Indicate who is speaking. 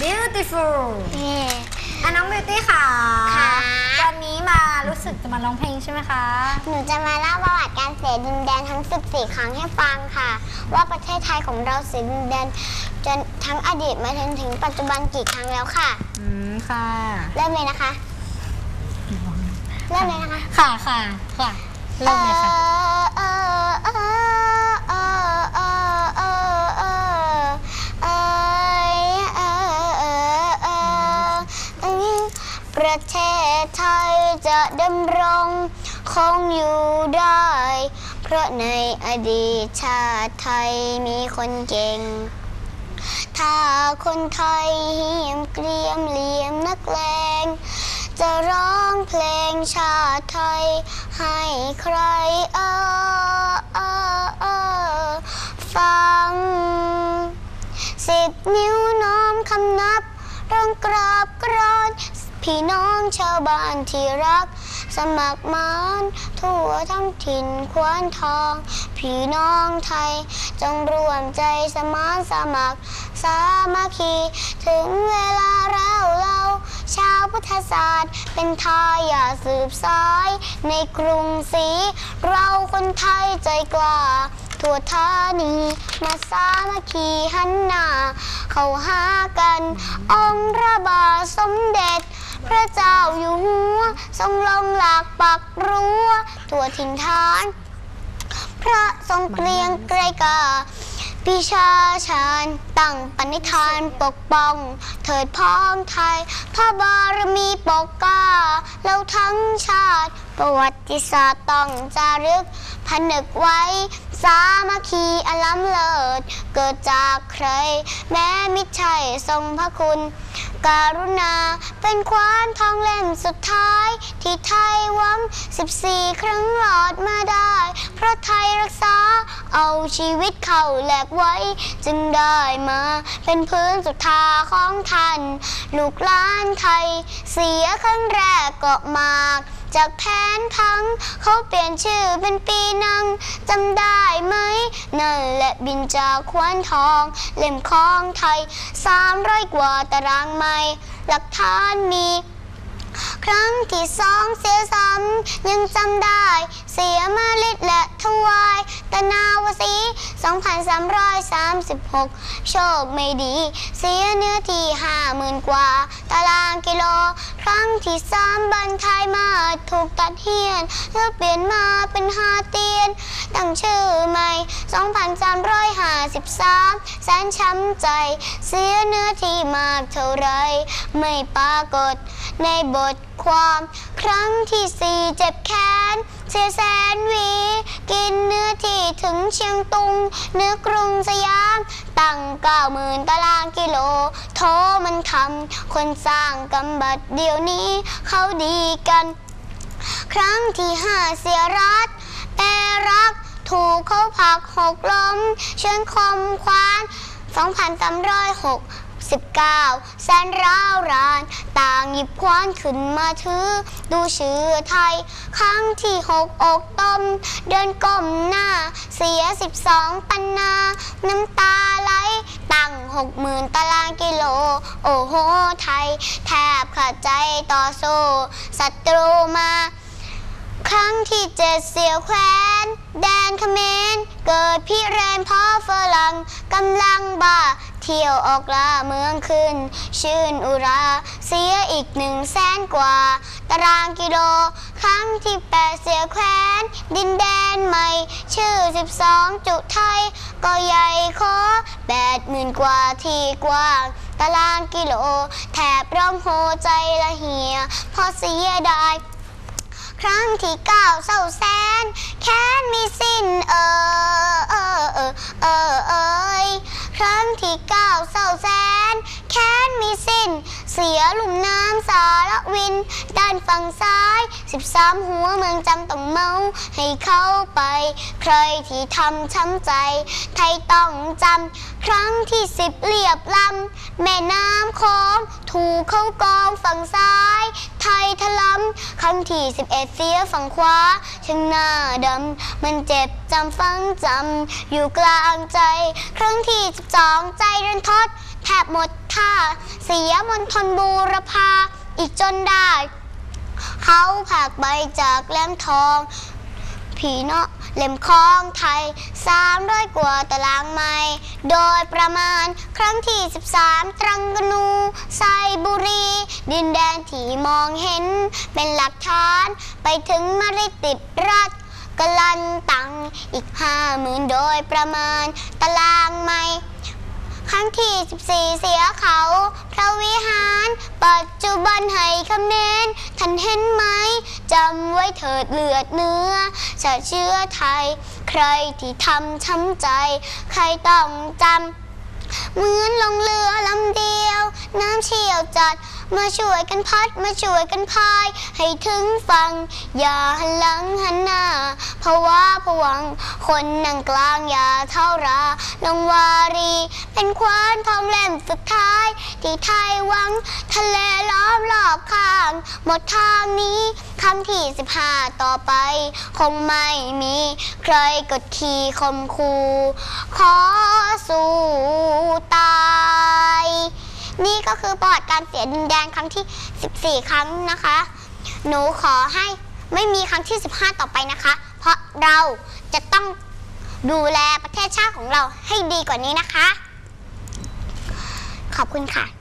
Speaker 1: beautiful
Speaker 2: นี่
Speaker 1: อะน้องบิวตี้ค่ะ
Speaker 2: ค่ะ
Speaker 1: วันนี้มารู้สึกจะมาร้องเพลงใช่ไหมคะ
Speaker 2: หนูจะมาเล่าประวัติการเสียดินแดนทั้ง 14 ครั้งให้ฟังค่ะ ว่าประเทศไทยของเราเสียดินแดนจนทั้งอดีตมาจนถึงปัจจุบันกี่ครั้งแล้วค่ะ
Speaker 1: อืม ค่ะ
Speaker 2: เริ่มเลยนะคะ เริ่มเลยนะคะ
Speaker 1: ค่ะค่ะค่ะ เริ่มเลยค่ะ
Speaker 2: ดำรงคงอยู่ได้ เพราะในอดีตชาติไทยมีคนเก่ง ถ้าคนไทยเหียมเกรียมเหลี่ยมนักเลงจะร้องเพลงชาติไทย ให้ใครเออเออเออฟัง สิบนิ้วน้อมคำนับร้องกราบกรอนพี่น้องชาวบ้านที่รัก สมัครมานทั่วทั้งถิ่นควานทองพี่น้องไทย จงรวมใจสมานสมัคร สามัคคี ถึงเวลาแล้วเราชาวพุทธศาสตร์เป็นทายาสืบสาย ในกรุงศรีเราคนไทยใจกล้าทั่วธานีมาสามัคคีหันหน้า เข้าหากัน องค์พระบาทสมเด็จ พระเจ้าอยู่หัว ทรงลงหลักปักรั้วทั่วถิ่นฐาน พระทรงเกรียงไกรกาพิชาชาญตั้งปณิธานปกป้อง เถิดพ้องไทย พระบารมีปกก้าเราทั้งชาติ ประวัติศาสตร์ต้องจารึกผนึกไว้ สามัคคีอล้ำเลิศ เกิดจากใคร แม้มิใช่ทรงพระคุณ การุณาเป็นควานทองเล่มสุดท้าย ที่ไทยหวัง 14 ครั้งหลอดมาได้ เพราะไทยรักษาเอาชีวิตเข้าแลกไว้ จึงได้มาเป็นพื้นสุดทาของท่าน ลูกหลานไทย เสียครั้งแรกก็มาก จากแผนพัง เขาเปลี่ยนชื่อเป็นปีนังจำได้ไหม นั่นแหละบินจากควนทอง เล่มของไทย300กว่าตารางไมล์หลักฐานมีครั้งที่สองเสียซ้ำยังจำได้ เสียมาลิดและถวายตะนาว 2,336 โชคไม่ดี เสียเนื้อที่ห้าหมื่นกว่า ตารางกิโล ครั้งที่สามบันทายมาถูกตัดเฮียนแล้วเปลี่ยนมาเป็นหาเตียน ตั้งชื่อใหม่ 2,353 แสนช้ำใจ เสียเนื้อที่มากเท่าไร ไม่ปรากฏ ในบทความครั้งที่สี่เจ็บแค้นเสียแสนวี กินเนื้อที่ถึงเชียงตุง เนื้อกรุงสยาม ตั้งเก้าหมื่นตารางกิโลโทมันทำคนสร้างกำบัดเดี๋ยวนี้ เขาดีกัน ครั้งที่ห้าเสียรัฐแปรรัก ถูกเขาผักหกล้มเชิญคมควาน 2,369แสนร้าวราน ต่างหยิบควานขึ้นมาถือ ดูชื่อไทย ครั้งที่หกอกต้ม เดินก้มหน้า เสีย 12 ปันนา น้ำตาไหลตั้งหกหมื่นตารางกิโล โอ้โห ไทย แทบขาดใจต่อสู้ศัตรูมา ครั้งที่เจ็ดเสียวแควนแดนเขมรเกิดพี่แรนพ่อฝรั่งกำลังบ้า ที่ยวออกล่าเมืองขึ้น ชื่นอุรา เสียอีกหนึ่งแสนกว่า ตารางกิโล ครั้งที่แปดเสียแคว้น ดินแดนใหม่ ชื่อ 12 จุไทย ก็ใหญ่ขอแปดหมื่นกว่าที่กว้าง ตารางกิโล แถบร่มโหใจละเหีย พอเสียดายครั้งที่เก้าเศร้าแสน แค้นมีสิ้นเออเออเออเออ ครั้งที่เก้าเศร้าแสน แค้นมีสิ้น เสียหลุมน้ำสารวิน ด้านฝั่งซ้าย 13 หัวเมืองจำต้องเมาให้เข้าไป ใครที่ทำช้ำใจ ไทยต้องจำ ครั้งที่สิบเรียบลำแม่น้ำโของถูกเข้ากองฝั่งซ้าย ไทยทะลำครั้งที่สิบเอ็ดเสียฝั่งขวาช่างหน้าดำมันเจ็บจำฝังจำอยู่กลางใจ ครั้งที่สิบสองใจเรันทดแทบหมดท่า เสียมนทนบูรพาอีกจนได้ เขาผากใบจากแหลมทอง ผีเนาะเล่มคลองไทยสามร้อยกว่าตารางไมล์โดยประมาณครั้งที่ 13 ตรังกนูไซบุรี ดินแดนที่มองเห็นเป็นหลักฐาน ไปถึงมริติดรัฐกลันตังอีกห้าหมื่นโดยประมาณตารางไมล์ ครั้งที่ 14 เสียเขา พระวิหาร ปัจจุบันให้คำเน้นท่านเห็นไหมจำไว้เถิดเลือดเนื้อชาเชื้อไทย ใครที่ทำช้ำใจ ใครต้องจำเหมือนลงเรือลำเดียว น้ำเชี่ยวจัด มาช่วยกันพัดมาช่วยกันพาย ให้ถึงฝั่งอย่าหันหลังหันหน้าเพราะว่าผวัง คนนั่งกลางอย่าเท่าราลงว่า เป็นควานทองเล่มสุดท้าย ที่ไทยวัง ทะเลล้อมรอบข้าง หมดทางนี้คำที่สิบห้าต่อไป คงไม่มี ใครกดขี่คมคูขอสู้ตาย นี่ก็คือประวัติการเสียดินแดนครั้งที่ 14 ครั้งนะคะ หนูขอให้ไม่มีครั้งที่ 15 ต่อไปนะคะ เพราะเราจะต้องดูแลประเทศชาติของเราให้ดีกว่านี้นะคะ ขอบคุณค่ะ